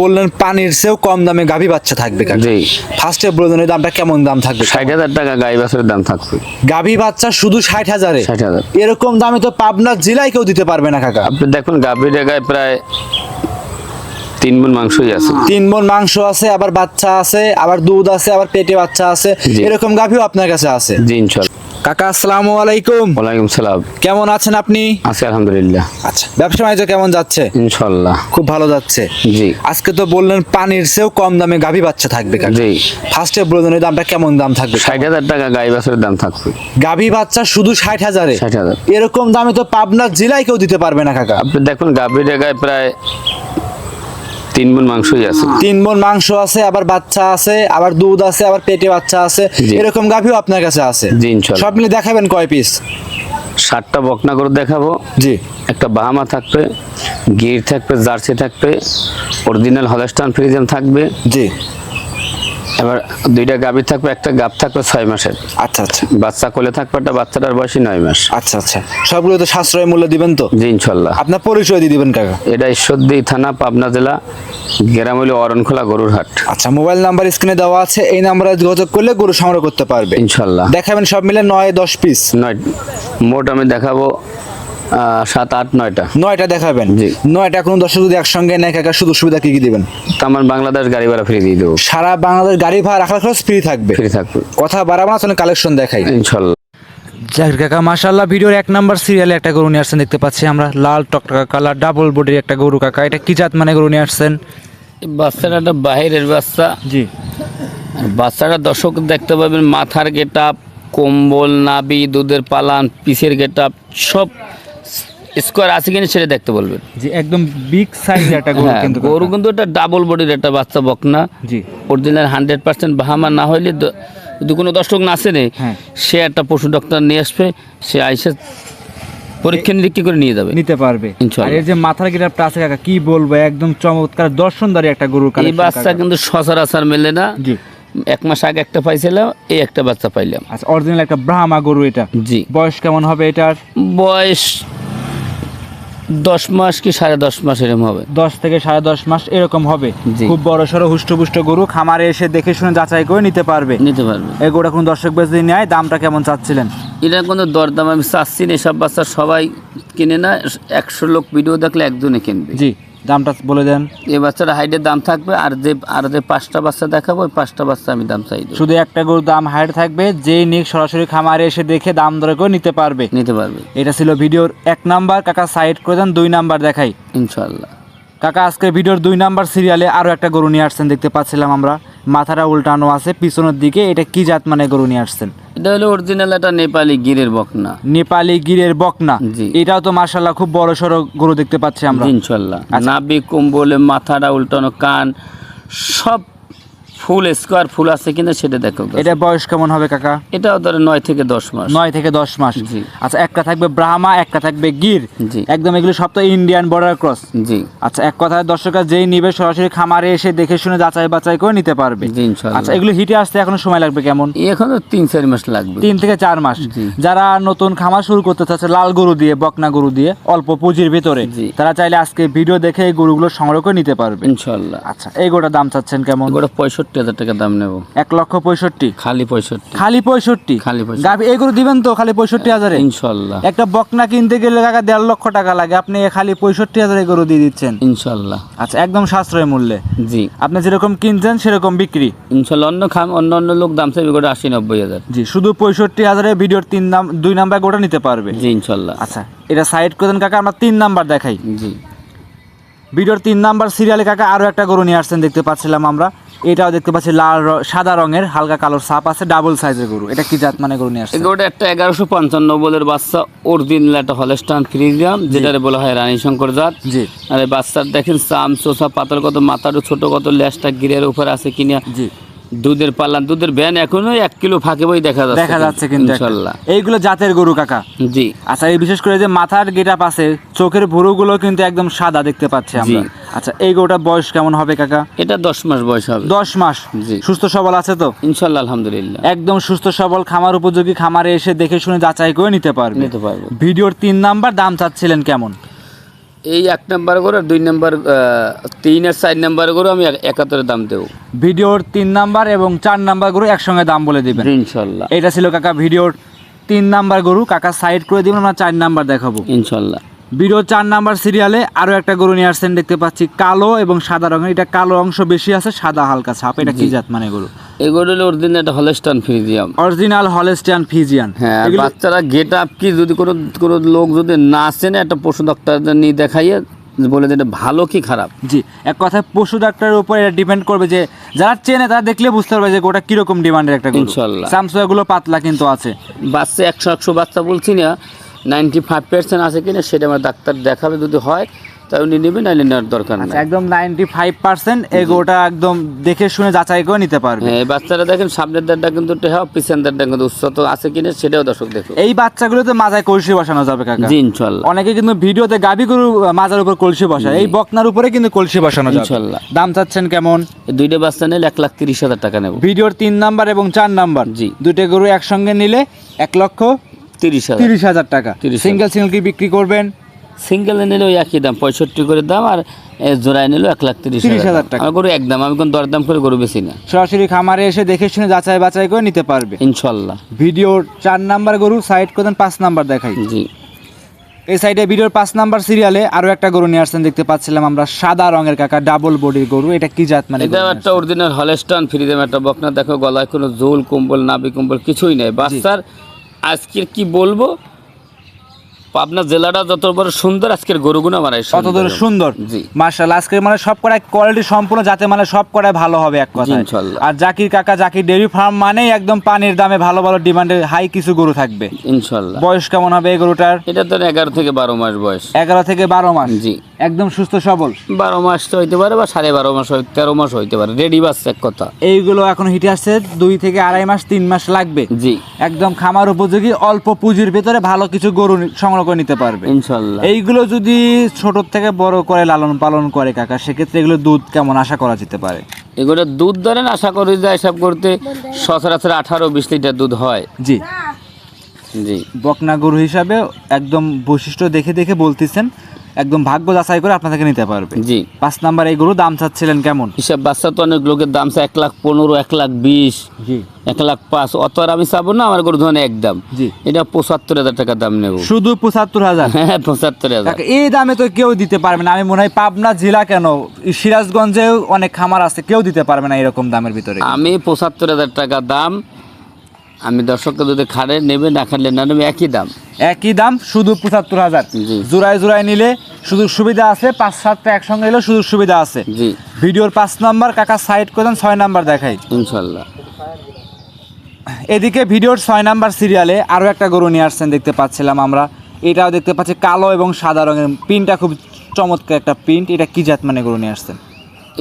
বললেন পানির চেয়েও কম দামে গাভী বাচ্চা থাকবে জি। ফার্স্টে বলে দেন দামটা কেমন দাম থাকবে? ষাট হাজার টাকা গাই বাছুরের দাম থাকবে। গাভী বাচ্চা শুধু ষাট হাজারে। ষাট হাজার। এরকম দামে তো পাবনা জেলায় কেউ দিতে পারবে না কাকা। আপনি দেখুন গাভীর জায়গায় প্রায় তিন মন মাংসই আছে। তিন মন মাংস আছে আবার বাচ্চা আছে আবার দুধ আছে আবার পেটে বাচ্চা আছে। এরকম গাভীও আপনার কাছে আছে? জি ইনশাল্লাহ। কাকা আসসালামু আলাইকুম। ওয়ালাইকুম সালাম। কেমন আছেন আপনি? আছি আলহামদুলিল্লাহ। আচ্ছা ব্যবসা বাণিজ্য কেমন যাচ্ছে? ইনশাল্লাহ খুব ভালো যাচ্ছে। জি। আজকে তো বললেন পানির চেয়েও কম দামে গাভী বাচ্চা থাকবে কাকা। জি। ফার্স্টে বলে দেন এই দামটা কেমন দাম থাকবে? ষাট হাজার টাকা গাই বাছুরের দাম থাকবে। গাভী বাচ্চা শুধু ষাট হাজারে। ষাট হাজার। এরকম দামে তো পাবনা জেলায় কেউ দিতে পারবে না কাকা। আপনি দেখুন গাভীর জায়গায় প্রায় তিন মন মাংসই আছে। তিন মন মাংস আছে আবার বাচ্চা আছে আবার দুধ আছে আবার পেটে বাচ্চা আছে এরকম গাভিও আপনার কাছে আছে? জি ইনশাল্লাহ। সব মিলে দেখাবেন কয় পিস সাতটা বকনা করে দেখাবো। জি। একটা বাহামা থাকবে গির থাকবে জার্সি থাকবে অরিজিনাল হলস্টান ফ্রিজেন থাকবে। জি। এবার দুইটা গাভী থাকবে একটা গাভ থাকবে ছয় মাসের। আচ্ছা আচ্ছা। বাচ্চা কোলে থাকবে একটা বাচ্চাটার বয়সী নয় মাস। আচ্ছা আচ্ছা। সবগুলো তো সাশ্রয় মূল্য দিবেন তো? জি ইনশাল্লাহ। আপনার পরিচয় দিয়ে দিবেন কাকা। এটা ঈশ্বরদী থানা পাবনা জেলা গ্রাম হইল অরণখোলা গরুর হাট আচ্ছা মোবাইল নাম্বার স্ক্রিনে দেওয়া আছে এই নাম্বারে যোগাযোগ করলে গরু সংগ্রহ করতে পারবে। ইনশাল্লাহ। দেখাবেন সব মিলে নয় দশ পিস। নয় মোট আমি দেখাবো সাত আট নয়টা। নয়টা দেখাবেন। জি। নয়টা কোনো দর্শক যদি একসঙ্গে নেয় কাকা সুযোগ সুবিধা কি কি দিবেন? আমার বাংলাদেশ গাড়ি ভাড়া ফ্রি দিয়ে দেবো। সারা বাংলাদেশ গাড়ি ভাড়া রাখার খরচ ফ্রি থাকবে। ফ্রি থাকবে। কথা বাড়াবো না কালেকশন দেখাই। ইনশাল্লাহ। জাকির কাকা মাশাল্লাহ ভিডিওর এক নাম্বার সিরিয়ালে একটা গরু নিয়ে আসছেন দেখতে পাচ্ছি আমরা। লাল টকটকা কালার ডাবল বডির একটা গরু কাকা। এটা কি জাত মানে গরু নিয়ে আসছেন? বাচ্চাটা একটা বাহিরের বাচ্চা। জি। বাচ্চাটা দর্শক দেখতে পাবেন মাথার গেট কম্বল নাবি দুধের পালান পিসের গেট সব স্কোয়ার আছে কিনা সেটা দেখতে বলবেন। জি একদম বিগ সাইজের একটা গরু হ্যাঁ, কিন্তু গরু কিন্তু এটা ডাবল বডির একটা বাচ্চা বকনা। জি। অরিজিনাল হান্ড্রেড পার্সেন্ট বাহামা না হইলে যদি কোনো দর্শক না আসেনি হ্যাঁ। সে একটা পশু ডক্টর নিয়ে আসবে সে আইসে পরীক্ষা নিরীক্ষা করে নিয়ে যাবে। নিতে পারবে। আর এর যে মাথার গিরাপটা আছে কাকা কি বলব একদম চমৎকার দর্শনদারি একটা গরু এই বাচ্চা কিন্তু সচরাচর মেলে না। জি। এক মাস আগে একটা পাইছিলাম এই একটা বাচ্চা পাইলাম। আচ্ছা অরিজিনাল একটা ব্রাহ্মা গরু এটা। জি। বয়স কেমন হবে এটার? বয়স দশ মাস কি সাড়ে দশ মাস এরকম হবে? দশ থেকে সাড়ে দশ মাস এরকম হবে। খুব বড় সড়ো হুষ্টপুষ্ট গরু খামারে এসে দেখে শুনে যাচাই করে নিতে পারবে। নিতে পারবে। এই গরুটা কোনো দর্শক বেশ নেয় দামটা কেমন চাচ্ছিলেন? এটা কোনো দরদাম আমি চাচ্ছি না এসব বাচ্চা সবাই কিনে না একশো লোক ভিডিও দেখলে একজনে কিনবে। জি। দামটা বলে দেন। এই বাচ্চাটা হাইটের দাম থাকবে আর যে আর যে পাঁচটা বাচ্চা দেখাবো ওই পাঁচটা বাচ্চা আমি দাম চাই শুধু একটা গরুর দাম হাইট থাকবে যেই নিক সরাসরি খামারে এসে দেখে দাম দরে করে নিতে পারবে। নিতে পারবে। এটা ছিল ভিডিওর এক নাম্বার। কাকা সাইড করে দেন দুই নাম্বার দেখাই। ইনশাল্লাহ কাকা আজকে ভিডিওর দুই নাম্বার সিরিয়ালে আরও একটা গরু নিয়ে আসছেন দেখতে পাচ্ছিলাম আমরা। মাথাটা উল্টানো আছে পিছনের দিকে এটা কি জাত মানে গরু নিয়ে আসছেন? এটা হলো অরিজিনাল একটা নেপালি গিরের বকনা। নেপালি গিরের বকনা। এটাও তো মার্শাল্লাহ খুব বড় সড়ো গরু দেখতে পাচ্ছি আমরা। ইনশাল্লাহ আচ্ছা। নাবি কম্বলে মাথাটা উল্টানো কান সব ফুল স্কোয়ার ফুল আছে কিনা সেটা দেখো এটা বয়স কেমন হবে কাকা? এটাও ধরে নয় থেকে দশ মাস। নয় থেকে দশ মাস। জি। আচ্ছা একটা থাকবে ব্রাহ্মা একটা থাকবে গির। জি। একদম এগুলো সব তো ইন্ডিয়ান বর্ডার ক্রস জি। আচ্ছা এক কথায় দর্শকরা যেই নিবে সরাসরি খামারে এসে দেখে শুনে যাচাই বাছাই করে নিতে পারবে। জি আচ্ছা এগুলো হিটে আসতে এখনও সময় লাগবে কেমন? এখন তিন চার মাস লাগবে। তিন থেকে চার মাস। জি। যারা নতুন খামার শুরু করতে চাচ্ছে লাল গরু দিয়ে বকনা গরু দিয়ে অল্প পুঁজির ভিতরে। তারা চাইলে আজকে ভিডিও দেখে এই গরুগুলো সংগ্রহ করে নিতে পারবে। ইনশাল্লাহ। আচ্ছা এই গোটা দাম চাচ্ছেন কেমন? গোটা পঁয়ষট্টি হাজার টাকা দাম নেব। এক লক্ষ পঁয়ষট্টি। খালি পঁয়ষট্টি। খালি পঁয়ষট্টি? খালি পঁয়ষট্টি। গাভী গরু দিবেন তো খালি পঁয়ষট্টি হাজারে? ইনশাল্লাহ। একটা বকনা কিনতে গেলে কাকা দেড় লক্ষ টাকা লাগে। আপনি খালি পঁয়ষট্টি হাজারে গরু দিয়ে দিচ্ছেন। ইনশাল্লাহ। আচ্ছা একদম সাশ্রয় মূল্যে। জি। আপনি যেরকম কিনছেন সেরকম বিক্রি। ইনশাল্লাহ অন্য খাম অন্য অন্য লোক দাম চাইবে গোটা আশি নব্বই হাজার। জি শুধু পঁয়ষট্টি হাজারে ভিডিওর তিন নাম দুই নাম্বার গোটা নিতে পারবে। জি ইনশাল্লাহ। আচ্ছা এটা সাইড করে দেন কাকা আমরা তিন নাম্বার দেখাই। জি। ভিডিওর তিন নাম্বার সিরিয়ালে কাকা আরও একটা গরু নিয়ে আসছেন দেখতে পাচ্ছিলাম আমরা। এটাও দেখতে পাচ্ছি লাল সাদা রঙের হালকা কালো সাপ আছে ডাবল সাইজের গরু। এটা কি জাত মানে গরু নিয়ে আসছে গরুটা একটা এগারোশো পঞ্চান্ন বলের বাচ্চা অরিজিনাল একটা হলস্টান ফ্রিজিয়াম যেটারে বলা হয় রানী শঙ্কর জাত। জি। আর এই বাচ্চার দেখেন চাম চোষা পাতার কত মাথাটা ছোট কত লেজটা গিরের উপরে আছে কিনা। জি। দুধের পাল্লা দুধের ভ্যান এখনও এক কিলো ফাঁকে বই দেখা যাচ্ছে দেখা যাচ্ছে কিন্তু ইনশাল্লাহ। এইগুলো জাতের গরু কাকা? জি। আচ্ছা এই বিশেষ করে যে মাথার গেটাপ আছে চোখের ভুরুগুলো কিন্তু একদম সাদা দেখতে পাচ্ছি আমরা। আচ্ছা এই গরুটার বয়স কেমন হবে কাকা? এটা দশ মাস বয়স হবে। দশ মাস? জি। সুস্থ সবল আছে তো? ইনশাল্লাহ আলহামদুলিল্লাহ। একদম সুস্থ সবল খামার উপযোগী খামারে এসে দেখে শুনে যাচাই করে নিতে পারবে। নিতে পারবে। ভিডিওর তিন নাম্বার দাম চাচ্ছিলেন কেমন? এই এক নাম্বার করে আর দুই নাম্বার তিন আর চার নাম্বার করে আমি এক- একাত্তরের দাম দেবো। ভিডিওর তিন নাম্বার এবং চার নাম্বার গরু একসঙ্গে দাম বলে দেবেন। ইনশাল্লাহ। এটা ছিল কাকা ভিডিওর তিন নাম্বার গরু। কাকা সাইড করে দিবেন আমরা চার নাম্বার দেখাবো। ইনশাল্লাহ। ভিডিও চার নাম্বার সিরিয়ালে আরও একটা গরু নিয়ে আসছেন দেখতে পাচ্ছি কালো এবং সাদা রঙের। এটা কালো অংশ বেশি আছে সাদা হালকা ছাপ। এটা কি জাত মানে গরু? এগুলো হলো original Holstein Friesian original Holstein Friesian হ্যাঁ বাচ্চারা গেট আপ কি যদি কোনো কোনো লোক যদি না একটা পশু ডাক্তার নিয়ে দেখাইয়ে বলে যে এটা ভালো কি খারাপ? জি এক কথায় পশু ডাক্তারের উপর এটা ডিপেন্ড করবে যে যারা চেনে তারা দেখলে বুঝতে পারবে যে ওটা কীরকম ডিমান্ডের একটা ইনশাল্লাহ। গুলো পাতলা কিন্তু আছে। বাচ্চা একশো একশো বাচ্চা বলছি না নাইনটি ফাইভ পার্সেন্ট আছে কিনা সেটা আমার ডাক্তার দেখাবে যদি হয় তাই উনি নেবে নাহলে নেওয়ার দরকার নেই। আচ্ছা, একদম নাইনটি ফাইভ পার্সেন্ট এই গরুটা একদম দেখে শুনে যাচাই করে নিতে পারবে। হ্যাঁ এই বাচ্চারা দেখেন সামনের দাঁড়টা কিন্তু টেহা পিছনের দাঁড়টা কিন্তু উচ্চত আছে কিনা সেটাও দর্শক দেখো এই বাচ্চাগুলোতে মাজায় কলসি বসানো যাবে কাকা। জি ইনশাল্লাহ। অনেকে কিন্তু ভিডিওতে গাবি গরু মাজার উপর কলসি বসায়। এই বকনার উপরে কিন্তু কলসি বসানো যাবে। ইনশাল্লাহ। দাম চাচ্ছেন কেমন? এই দুইটা বাচ্চা নিলে এক লাখ তিরিশ হাজার টাকা নেব। ভিডিওর তিন নাম্বার এবং চার নাম্বার। জি। দুইটা গরু একসঙ্গে নিলে এক লক্ষ তিরিশ হাজার। তিরিশ হাজার টাকা। 30,000 সিঙ্গেল সিঙ্গেল কি বিক্রি করবেন? সিঙ্গেল নিলে ওই একই দাম পঁয়ষট্টি করে দাম আর জোড়ায় নিলেও এক লাখ তিরিশ 30,000 হাজার টাকা। আমার গরু একদম আমি কোন দরদাম করে গরু বেশি না। সরাসরি খামারে এসে দেখে শুনে যাচাই বাছাই করে নিতে পারবে। ইনশাল্লাহ। ভিডিওর চার নাম্বার গরু সাইড করতেন পাঁচ নাম্বার দেখাই। জি। এই সাইডে ভিডিওর পাঁচ নাম্বার সিরিয়ালে আরও একটা গরু নিয়ে আসছেন দেখতে পাচ্ছিলাম আমরা সাদা রঙের কাকা ডাবল বডির গরু। এটা কি জাত মানে এটা একটা অরিজিনাল হলেস্টান ফ্রিদেম একটা বকনা দেখো গলায় কোনো জোল কম্বল নাবি কম্বল কিছুই নেই। বাচ্চার আজকের কি বলব? পাবনা জেলাটা যত বড় সুন্দর আজকের গরুগুলো আমার এই কত দূর সুন্দর। জি। মার্শাল আজকে মানে সব কটাই কোয়ালিটি সম্পূর্ণ যাতে মানে সব কটাই ভালো হবে এক কথা ইনশাল্লাহ। আর জাকির কাকা জাকির ডেয়ারি ফার্ম মানেই একদম পানির দামে ভালো ভালো ডিমান্ডে হাই কিছু গরু থাকবে। ইনশাল্লাহ বয়স কেমন হবে এই গরুটার? এটা তো এগারো থেকে বারো মাস বয়স। এগারো থেকে বারো মাস। জি। একদম সুস্থ সবল। বারো মাস তো হইতে পারে বা সাড়ে বারো মাস হয় তেরো মাস হইতে পারে। রেডি বাচ্চা এক কথা। এইগুলো এখন হিটে আসছে দুই থেকে আড়াই মাস তিন মাস লাগবে। জি। একদম খামার উপযোগী অল্প পুঁজির ভিতরে ভালো কিছু গরু সংগ্রহ করে নিতে পারবে। ইনশাল্লাহ। এইগুলো যদি ছোট থেকে বড় করে লালন পালন করে কাকা সেক্ষেত্রে এগুলো দুধ কেমন আশা করা যেতে পারে? এগুলো দুধ ধরেন আশা করি যে এসব করতে সচরাচর আঠারো বিশ লিটার দুধ হয়। জি। জি। বকনা গরু হিসাবে একদম বৈশিষ্ট্য দেখে দেখে বলতেছেন একদম ভাগ্য যাচাই করে আপনাদেরকে নিতে পারবে। জি। পাঁচ নাম্বার এই গরু দাম চাচ্ছিলেন কেমন? হিসাব বাচ্চা তো অনেক লোকের দাম এক লাখ পনেরো এক লাখ বিশ জি। এক লাখ পাঁচ। অত আর আমি চাবো না আমার গরু ধরনের এক দাম। জি। এটা পঁচাত্তর হাজার টাকা দাম নেব। শুধু পঁচাত্তর হাজার? হ্যাঁ পঁচাত্তর হাজার। এই দামে তো কেউ দিতে পারবে না। আমি মনে হয় পাবনা জেলা কেন? সিরাজগঞ্জেও অনেক খামার আছে কেউ দিতে পারবে না এরকম দামের ভিতরে। আমি পঁচাত্তর হাজার টাকা দাম আমি দর্শককে যদি খাড়ে নেবে না খাড়লে না নেবে একই দাম। একই দাম শুধু পঁচাত্তর হাজার। জোড়ায় জোড়ায় নিলে সুযোগ সুবিধা আছে পাঁচ সাতটা একসঙ্গে নিলেও সুযোগ সুবিধা আছে। জি। ভিডিওর পাঁচ নাম্বার কাকা সাইড করে দেন ছয় নাম্বার দেখাই। ইনশাল্লাহ। এদিকে ভিডিওর ছয় নাম্বার সিরিয়ালে আরও একটা গরু নিয়ে আসছেন দেখতে পাচ্ছিলাম আমরা। এটাও দেখতে পাচ্ছি কালো এবং সাদা রঙের। প্রিন্টটা খুব চমৎকার একটা প্রিন্ট এটা কি জাত মানে গরু নিয়ে আসছেন?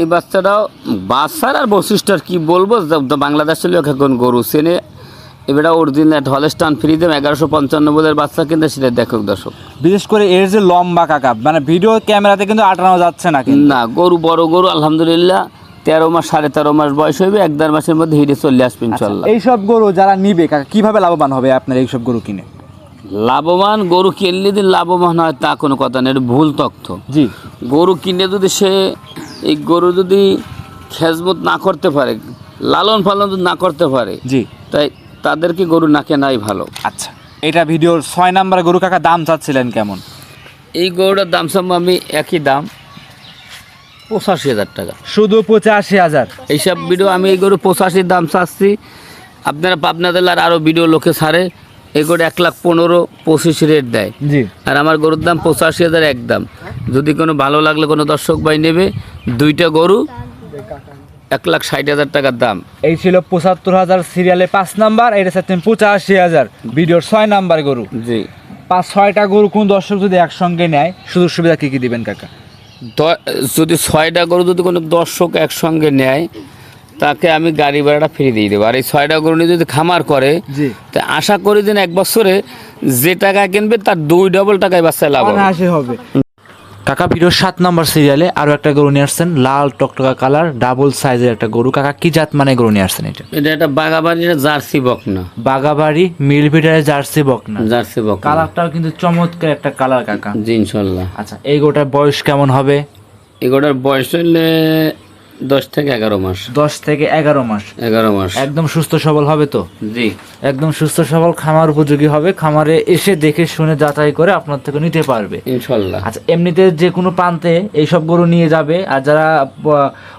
এই বাচ্চাটাও বাচ্চার আর বৈশিষ্ট্য আর কি বলব? বাংলাদেশের লোক এখন গরু চেনে। এবারে অরিজিনাল হলেস্টান ফ্রি দেম এগারোশো পঞ্চান্ন বোধের বাচ্চা কিন্তু সেটা দেখুক দর্শক। বিশেষ করে এর যে লম্বা কাকা মানে ভিডিও ক্যামেরাতে কিন্তু আটানো যাচ্ছে না না গরু বড় গরু আলহামদুলিল্লাহ তেরো মাস সাড়ে তেরো মাস বয়স হইবে এক দেড় মাসের মধ্যে হিটে চলে আসবে ইনশাল্লাহ এইসব গরু যারা নিবে কাকা কীভাবে লাভবান হবে আপনার এইসব গরু কিনে? লাভবান গরু কিনলে যদি লাভবান হয় তা কোনো কথা নেই এটা ভুল তথ্য। জি। গরু কিনে যদি সে এই গরু যদি খেজমত না করতে পারে লালন পালন যদি না করতে পারে জি। তাই তাদেরকে গরু না কেনাই ভালো। আচ্ছা এটা ভিডিওর ছয় নাম্বার গরু কাকা দাম চাচ্ছিলেন কেমন? এই গরুটার দাম সব আমি একই দাম পঁচাশি হাজার টাকা। শুধু পঁচাশি হাজার? এইসব ভিডিও আমি এই গরু পঁচাশির দাম চাচ্ছি। আপনারা পাবনা জেলার আরও ভিডিও লোকে ছাড়ে এই গরু এক লাখ পনেরো পঁচিশ রেট দেয়। জি। আর আমার গরুর দাম পঁচাশি হাজার এক দাম যদি কোনো ভালো লাগলে কোনো দর্শক ভাই নেবে দুইটা গরু এক লাখ ষাট হাজার টাকার দাম। এই ছিল পঁচাত্তর হাজার সিরিয়ালে পাঁচ নাম্বার এটা চাচ্ছেন পঁচাশি হাজার। ভিডিওর ছয় নাম্বার গরু। জি। পাঁচ ছয়টা গরু কোন দর্শক যদি একসঙ্গে নেয় সুযোগ সুবিধা কী কী দিবেন কাকা? দ- যদি ছয়টা গরু যদি কোনো দর্শক একসঙ্গে নেয় তাকে আমি গাড়ি ভাড়াটা ফ্রি দিয়ে দেবো। আর এই ছয়টা গরু নিয়ে যদি খামার করে জি। তা আশা করি যেন এক বছরে যে টাকা কিনবে তার দুই ডবল টাকায় বাচ্চায় লাভ হবে। অনায়াসে হবে। কাকা ভিডিওর সাত নম্বর সিরিয়ালে আরও একটা গরু নিয়ে আসছেন লাল টকটকা কালার ডাবল সাইজের একটা গরু। কাকা কি জাত মানে গরু নিয়ে আসছেন এটা? এটা একটা বাগাবাড়ির জার্সি বকনা। বাগাবাড়ি মিল ভিটারের জার্সি বকনা। জার্সি বকনা। কালারটাও কিন্তু চমৎকার একটা কালার কাকা। জি ইনশাল্লাহ। আচ্ছা এই গরুটার বয়স কেমন হবে? এই গোটার বয়স হইলে দশ থেকে এগারো মাস। দশ থেকে এগারো মাস। এগারো মাস। একদম সুস্থ সবল হবে তো? জি। একদম সুস্থ সবল খামার উপযোগী হবে খামারে এসে দেখে শুনে যাচাই করে আপনার থেকে নিতে পারবে। ইনশাল্লাহ। আচ্ছা এমনিতে যে কোনো প্রান্তে এইসব গরু নিয়ে যাবে আর যারা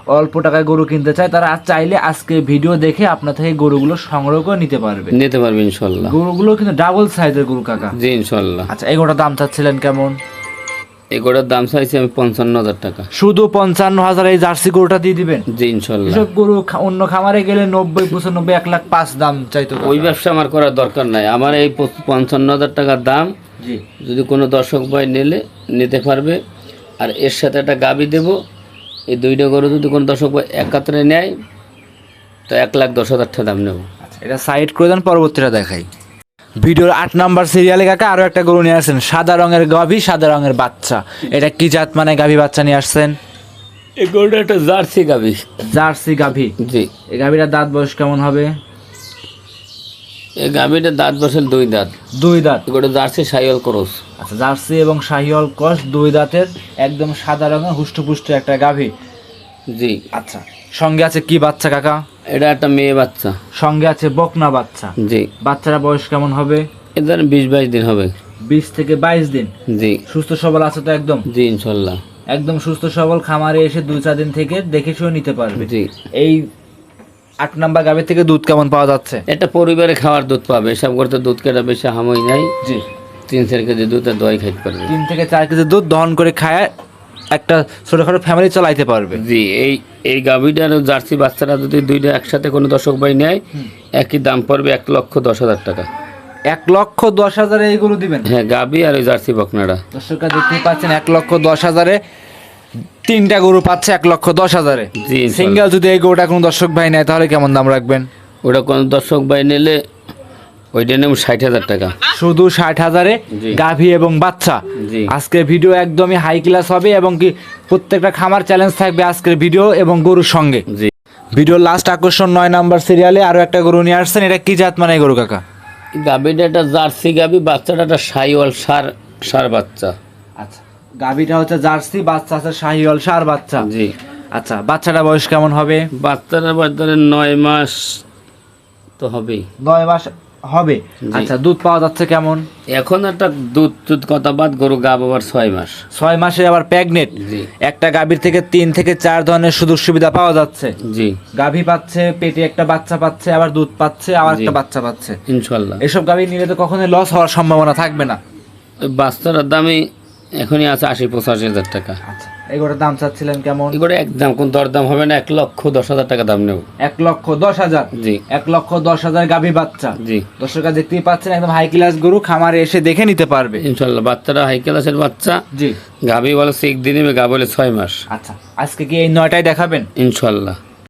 অল্প টাকায় গরু কিনতে চায় তারা চাইলে আজকে ভিডিও দেখে আপনার থেকে গরুগুলো সংগ্রহ করে নিতে পারবে। নিতে পারবে ইনশাল্লাহ। গরুগুলো কিন্তু ডাবল সাইজের গরু কাকা। জি ইনশাল্লাহ। আচ্ছা এগুলোর দাম চাচ্ছিলেন কেমন? এগুলোর দাম চাইছি আমি পঞ্চান্ন হাজার টাকা। শুধু পঞ্চান্ন হাজার এই জার্সি গরুটা দিয়ে দিবেন? জি ইনশাল্লাহ। এসব গরু অন্য খামারে গেলে নব্বই পঁচানব্বই এক লাখ পাঁচ দাম চাইতো। ওই ব্যবসা আমার করার দরকার নাই। আমার এই পঞ্চান্ন হাজার টাকার দাম জি। যদি কোনো দর্শক ভাই নিলে নিতে পারবে। আর এর সাথে একটা গাবি দেব। এই দুইটা গরু যদি কোনো দর্শক ভাই একাত্রে নেয় তো এক লাখ দশ হাজার টাকা দাম নেব। আচ্ছা এটা সাইড করে দেন পরবর্তীটা দেখাই। ভিডিওর আট নাম্বার সিরিয়ালে কাকা আরও একটা গরু নিয়ে আসছেন সাদা রঙের গাভী সাদা রঙের বাচ্চা। এটা কি জাত মানে গাভী বাচ্চা নিয়ে আসছেন? এই গরুটা একটা জার্সি গাবি জার্সি গাভী। জি। এই গাভীটার দাঁত বয়স কেমন হবে? এই গাবিটা দাঁত বসেল দুই দাঁত। দুই দাঁত। এগুলো জার্সি সাইল ক্রস। আচ্ছা জার্সি এবং শাহিওয়াল কস দুই দাঁতের একদম সাদা রঙের হুষ্টপুষ্ট একটা গাভী। জি। আচ্ছা সঙ্গে আছে কি বাচ্চা কাকা? এটা একটা মেয়ে বাচ্চা। সঙ্গে আছে বকনা বাচ্চা। জি। বাচ্চারা বয়স কেমন হবে? এদের বিশ বাইশ দিন হবে। বিশ থেকে বাইশ দিন? জি। সুস্থ সবল আছে তো একদম? জি ইনশাল্লাহ। একদম সুস্থ সবল খামারে এসে দু চার দিন থেকে দেখে শুয়ে নিতে পারবে। জি। এই আট নাম্বার গাভীর থেকে দুধ কেমন পাওয়া যাচ্ছে? একটা পরিবারে খাওয়ার দুধ পাবে। এসব করতে দুধ কেটা বেশি হামই নাই। জি। তিন চার কেজি দুধ আর দই খাইতে পারবে। তিন থেকে চার কেজি দুধ দহন করে খায় একটা ছোটখাটো ফ্যামিলি চালাইতে পারবে। জি এই এই গাভীটার আর জার্সি বাচ্চারা যদি দুইটা একসাথে কোনো দর্শক ভাই নেয় একই দাম পড়বে এক লক্ষ দশ হাজার টাকা। এক লক্ষ দশ হাজারে এইগুলো দিবেন? হ্যাঁ গাভী আর ওই জার্সি বকনাটা। দর্শকরা দেখতেই পাচ্ছেন এক লক্ষ দশ হাজারে তিনটা গরু পাচ্ছে এক লক্ষ দশ হাজারে। জি সিঙ্গেল যদি এই গরুটা কোনো দর্শক ভাই নেয় তাহলে কেমন দাম রাখবেন? ওটা কোনো দর্শক ভাই নিলে ওইটা নেব ষাট হাজার টাকা। শুধু ষাট হাজারে। গাভী এবং বাচ্চা। আজকের ভিডিও একদমই হাই ক্লাস হবে এবং কি প্রত্যেকটা খামার চ্যালেঞ্জ থাকবে আজকের ভিডিও এবং গরুর সঙ্গে। জি। ভিডিওর লাস্ট আকর্ষণ নয় নাম্বার সিরিয়ালে আরও একটা গরু নিয়ে আসছেন। এটা কি জাত মানে গরু কাকা? গাভীটা একটা জার্সি গাভী বাচ্চাটা একটা সাইওয়াল সার সার বাচ্চা। আচ্ছা গাভীটা হচ্ছে জার্সি বাচ্চা আছে শাহিওয়াল সার বাচ্চা। জি। আচ্ছা বাচ্চাটা বয়স কেমন হবে? বাচ্চাটার বয়স ধরেন নয় মাস তো হবেই। নয় মাস হবে। আচ্ছা দুধ পাওয়া যাচ্ছে কেমন? এখন একটা দুধ দুধ কথা বাদ গরু গাব আবার ছয় মাস। ছয় মাসে আবার প্যাগনেট একটা গাভীর থেকে তিন থেকে চার ধরনের সুযোগ সুবিধা পাওয়া যাচ্ছে। জি। গাভী পাচ্ছে পেটে একটা বাচ্চা পাচ্ছে আবার দুধ পাচ্ছে আবার একটা বাচ্চা পাচ্ছে। ইনশাল্লাহ। এসব গাভী নিলে তো কখনোই লস হওয়ার সম্ভাবনা থাকবে না। বাচ্চাটার দামই এখনই আছে আশি পঁচাশি হাজার টাকা। আচ্ছা এগুলোর দাম চাচ্ছিলেন কেমন? এগুলো একদম কোন দরদাম হবে না এক লক্ষ দশ হাজার টাকা দাম নেব। এক লক্ষ দশ হাজার? জি। এক লক্ষ দশ হাজার গাভী বাচ্চা? জি। দর্শকরা দেখতেই পাচ্ছেন একদম হাই ক্লাস গরু খামারে এসে দেখে নিতে পারবে। ইনশাল্লাহ বাচ্চাটা হাই ক্লাসের বাচ্চা। জি। গাভি বলে শিখ দিন গা বলে ছয় মাস। আচ্ছা আজকে কি এই নয়টায় দেখাবেন? ইনশাল্লাহ